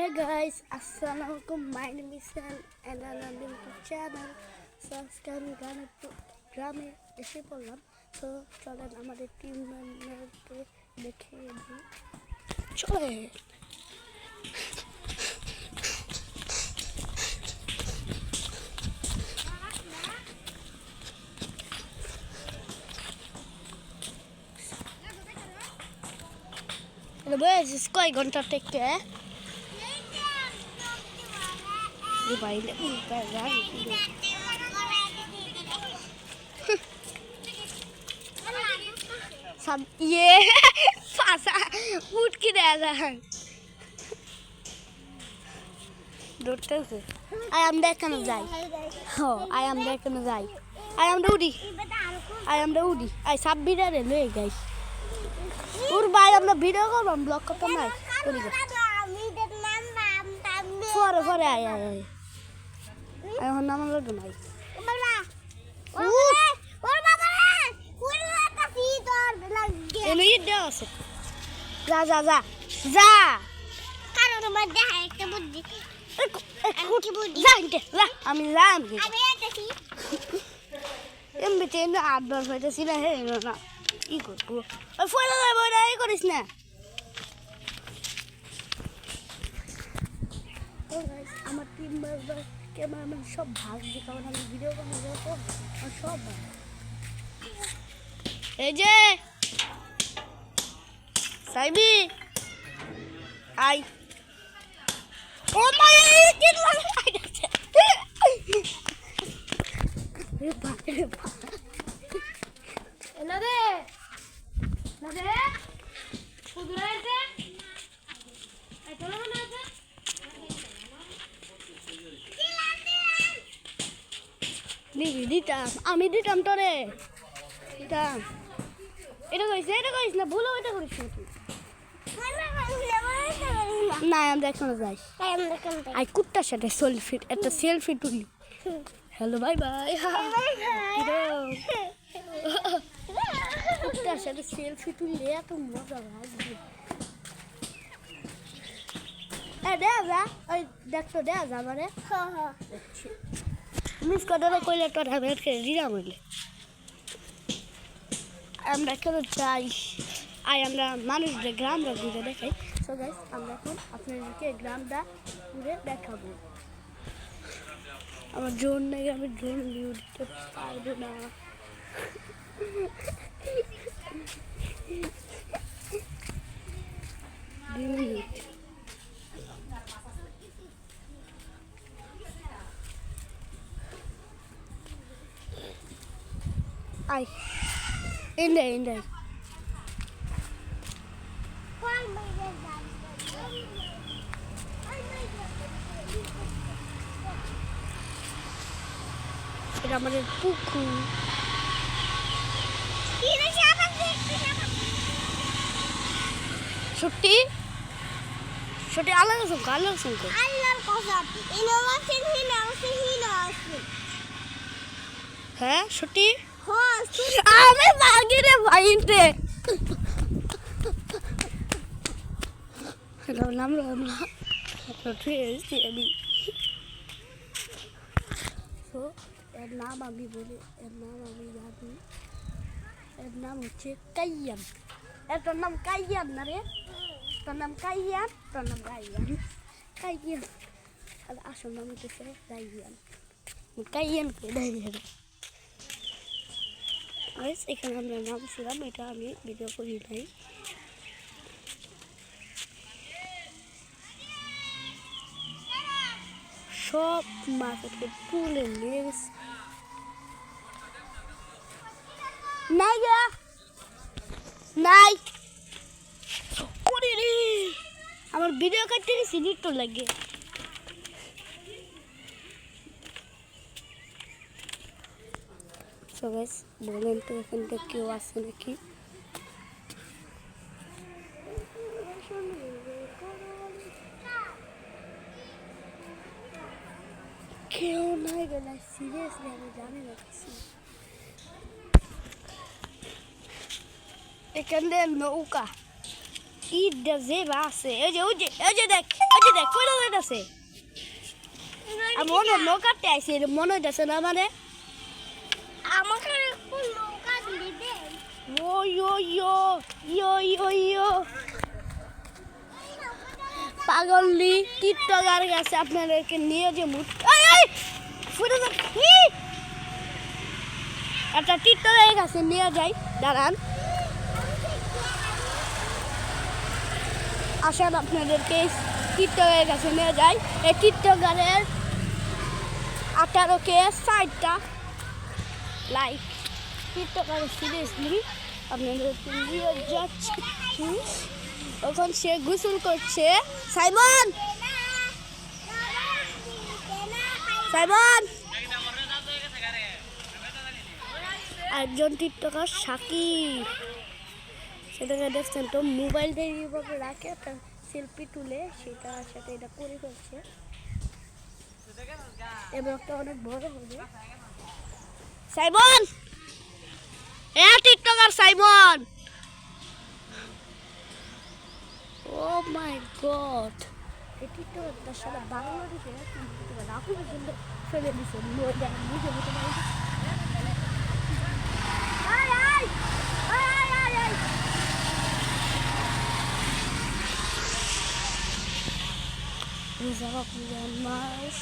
Hey guys, Assalamualaikum. My name is Sam and I'm new to channel. So আজকে আমি গ্রামে গ্রামে এসে পড়লাম তো চলেন আমাদের টিম মেম্বারকে দেখিয়ে দিই চলে বয়স কয় ঘণ্টা থেকে বাইরে সব ইয়ে ফাঁসা উঠ কি যায়। দৌড়তেছে। আই আমরা এখানে যাই। হ আই আমরা এখানে যাই। আই আমরা উড়ি। আই আমরা উড়ি। আই সাব বিড়ারে লয়ে যাই। ওর ভাই, আমরা ভিডিও করবাম ব্লগ করতাম না যা। পরে পরে আয় আয় আয় এখন নাম লাগবে নাই যা যা যা যা। যা ইনতে যা আমি যাম এমনিতে এমনি আটবার হইতেছি না হে না। ই করব? ফোনে যাব না ই করিস না তো guys, আমার টিম মেম্বার ক্যামেরাম্যান সব ভাগ দিয়ে কারণ আমি ভিডিও আমার সব এই যে সাইবি আই ও মাই বাপ রে। না রে। কুদুরা আছে এই তোলা মনে দিতাম আমি দিতাম তোরে। দিতাম এটা করিস না, এটা করিস না ভুলো এটা করিস না তুই না আমরা এখনও যাই। আই কুত্তার সাথে সেলফি একটা সেলফি তুলি। হ্যালো বাই বাই কুত্তার সাথে সেলফি তুললে এত মজা লাগবে। যা। ওই দেখতো দে যা মানে মিস কটারে কইলে তোর আমি আজকে রিরা বললে আমরা কেন চাই আই, আমরা মানুষদের গ্রামটা ঘুরে দেখাই। সো গাইস আমরা এখন আপনাদেরকে গ্রামটা ঘুরে দেখাবো। আমার ড্রোন নেই, আমি ড্রোন নিয়ে উঠতে পারব না। দুই মিনিট। আই ইন্ডে ইন্ডে এটা আমাদের পুকুর। ছুটি ছুটি আলাদা সংখ্যা আলাদা সংখ্যা হ্যাঁ ছুটি আমি মাগি রে ভাইতে রাম রাম ছুটি এসেছি আমি তো এর নাম আমি বলি এর নাম আমি জানি এর নাম হচ্ছে কাইয়ান এ তোর নাম কাইয়ান না রে তোর নাম কাইয়ান তোর নাম কাইয়ান কাইয়ান আর আসল নাম হচ্ছে কাইয়ান কাইয়ান কে কাইয়ান গাইস এখানে আমরা নাম ছিলাম এটা আমি ভিডিও করি নাই। সব মাছকে তুলে নিয়ে গেছে। নাই নাই আমার ভিডিও কাটতে গেছি নিট লাগে। সো গাইস বলেন তো এখানটা কেউ আছে নাকি? কেউ নাই গেলে সিরিয়াসলি আমি জানি না এখান নৌকা ইটা যে আছে? এই যে, ওই যে, এই যে দেখ ওই যে দেখ, কই আছে? হয় নৌকাতে আইছে মনে হইতেছে না মানে আমাকে নৌকা দিবে ও, ইয়ো ইয়ো ইয়ো ইয়ো ইয়ো। পাগললি টিকটকার কাছে আপনাদেরকে নিয়ে যে মুট একটা টিকটকের কাছে নিয়ে যাই। দাঁড়ান। আসেন আপনাদেরকে টিকটকের কাছে নিয়ে যাই। এই টিকটকারের আঠারো কে ষাটটা। লাইক টিকটকার সিরিয়াসলি আপনাদেরকে নিয়ে যাচ্ছি। তখন সে গোসল করছে। সাইমন! সাইমন! একজন টিকটকার সাকিব। সেটাকে দেখছেন তো মোবাইলটা এইভাবে রাখে, একটা সেলফি তুলে, সেটা সাথে এটা করে ফেলছে। এবার একটা অনেক বড় হবে। সাইমন! এ TikToker Simon! Oh my God! এই টিকটকারটার সাথে বাংলাদেশে টিকটকার রাহুল কিন্তু ফেলে দিছে। বুঝে বুঝতে পারি। আয় আয়! আয় আয় আয় রোজা রমজান মাস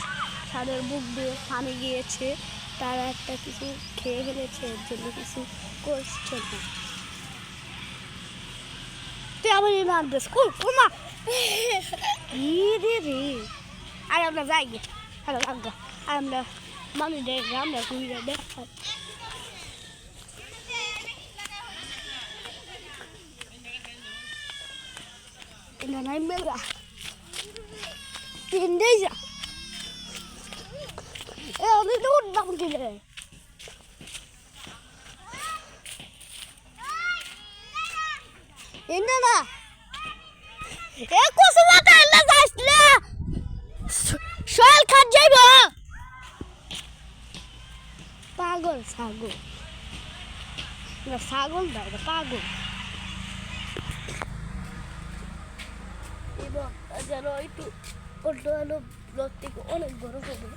ছাদের বুক দিয়ে পানি গিয়েছে। তারা একটা কিছু খেয়ে ফেলেছে, এর জন্য কিছু করছে না। তুই আমার এই নাম দে স্কুল কুমা আর আমরা যাই গে। হ্যালো আজ্ঞা আর আমরা মানুষ দেখে, আমরা ঘুরে মেলা? তিন দিন যা। এ আমি তো উঠলাম দিলে। এনে না এ কুসু মাথা এলে যাইস না। শোল খাত যাইব। পাগল, ছাগল। না ছাগল না, এটা পাগল। যেন একটু অন্য অন্য ব্লগ থেকে অনেক বড় হবে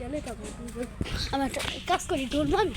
গেলে আমার কাজ করি মান